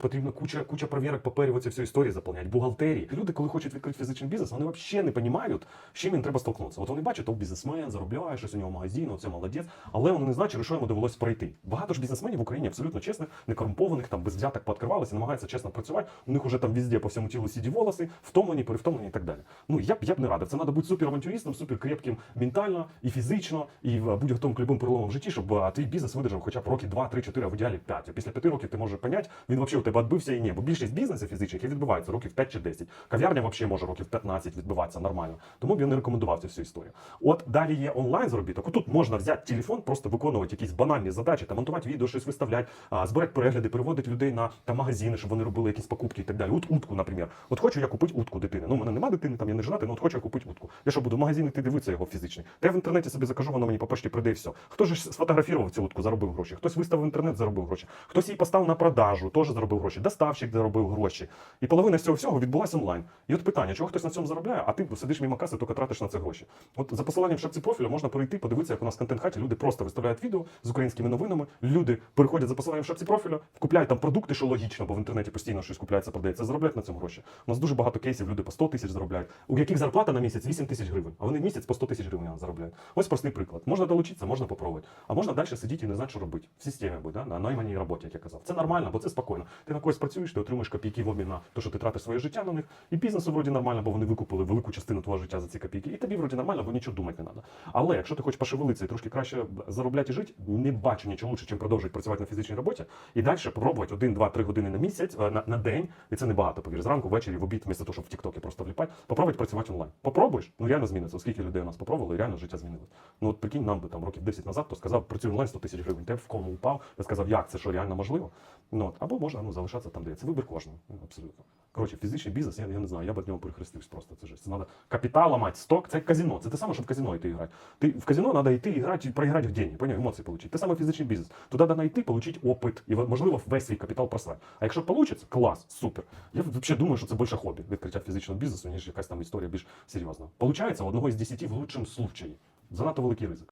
Потрібно куча, куча перевірок паперів, оці всю історію заповняти, бухгалтерії. Люди, коли хочуть відкрити фізичний бізнес, вони взагалі не розуміють, з чим їм треба столкнутися. От вони бачать, то бізнесмен заробляє щось у нього магазин, оце молодець, але вони не знають, через що йому довелося пройти. Багато ж бізнесменів в Україні абсолютно чесних, некорумпованих, там без взяток пооткривалися, намагаються чесно працювати. У них уже там везде по всьому тілу сіді волоси, втомлені, перевтомлені і так далі. Ну я б я б не радив. Це треба бути суперавантюристом, суперкрепким ментально і фізично, і в будь-якому любим переломом в житті, щоб твій бізнес видержав хоча б роки 2, 3, 4, а в ідеалі 5. Після 5 років ти можеш поняти, він взагалі тебе відбився і ні. Бо більшість бізнесів фізичних і відбувається років 5 чи 10. Кав'ярня взагалі може років 15 відбиватися нормально. Тому б я не рекомендував цю всю історію. От далі є онлайн заробіток. Отут можна взяти телефон, просто виконувати якісь банальні задачі, там монтувати відео, щось виставляти, збирати перегляди, переводити людей на там, магазини, щоб вони робили якісь покупки і так далі. От утку, наприклад. От хочу я купити утку дитини. Ну, у мене немає дитини, там я не женатий, ну от хочу я купити утку. Я що буду в магазин йти дивитися його фізичний. Та я в інтернеті собі закажу, воно мені по пошті прийде і все. Хто ж сфотографував цю утку, заробив гроші. Хтось виставив інтернет, заробив гроші. Хтось її поставив на продажу, теж заробив гроші. Доставщик заробив гроші. І половина з цього всього відбулася онлайн. І от питання, чого хтось на цьому заробляє, а ти сидиш мимо каси, тільки тратиш на це гроші. От за посиланням шапці профілю можна перейти, подивитися, як у нас в контент-хаті люди просто виставляють відео з українськими новинами. Люди переходять за посиланням шапці профілю, купляють там продукти, що логічно, бо в інтернеті постійно щось купляється, продається, заробляють на цьому гроші. У нас дуже багато кейсів, люди по 100 тисяч заробляють, у яких зарплата на місяць 8 тисяч гривень, а вони в місяць по 100 тисяч гривень заробляють. Ось простий приклад. Можна долучитися, можна попробувати. А можна далі сидіти і не знати, що робити. В системі будь, да? на найманій роботі, як я казав. Це нормально, бо це спокійно. Ти на когось працюєш, ти отримуєш копійки в обмін на те, що ти тратиш своє життя на них. І бізнесу вроді нормально, бо вони викупили велику частину твого життя за ці копійки. І тобі вроді нормально, бо нічого думати не треба. Але якщо ти хочеш пошевелитися і трошки краще заробляти і жити, не бачу нічого лучше, ніж продовжувати працювати на фізичній роботі. І далі попробувати один, два, три години на місяць, е, на, на день, і це небагато, повір, зранку, ввечері, в обід, вмісто того, щоб в Тіктокі просто вліпати, попробувати працювати онлайн. Попробуєш, ну реально зміниться. Оскільки людей у нас попробували, і реально життя змінилось. Ну от прикинь, нам би там років 10 назад, то сказав, працюю онлайн 100 тисяч гривень. Ти в кому упав, я сказав, як це що реально можливо. Ну, от. або можна ну, залишатися там, де є. Це вибір кожного. Ну, абсолютно. Коротше, фізичний бізнес, я, я не знаю, я б від нього перехрестився просто. Це ж це треба капітал ламати, сток, це казино. Це те саме, що в казино йти грати. Ти в казино треба йти і грати, проіграти в деньги, поняв, емоції отримати. Те саме фізичний бізнес. Туди треба йти, отримати опит і, можливо, весь свій капітал просрати. А якщо вийде, клас, супер. Я взагалі думаю, що це більше хобі відкриття фізичного бізнесу, ніж якась там історія більш серйозна. Получається одного із десяти в лучшому случаї. Занадто великий ризик.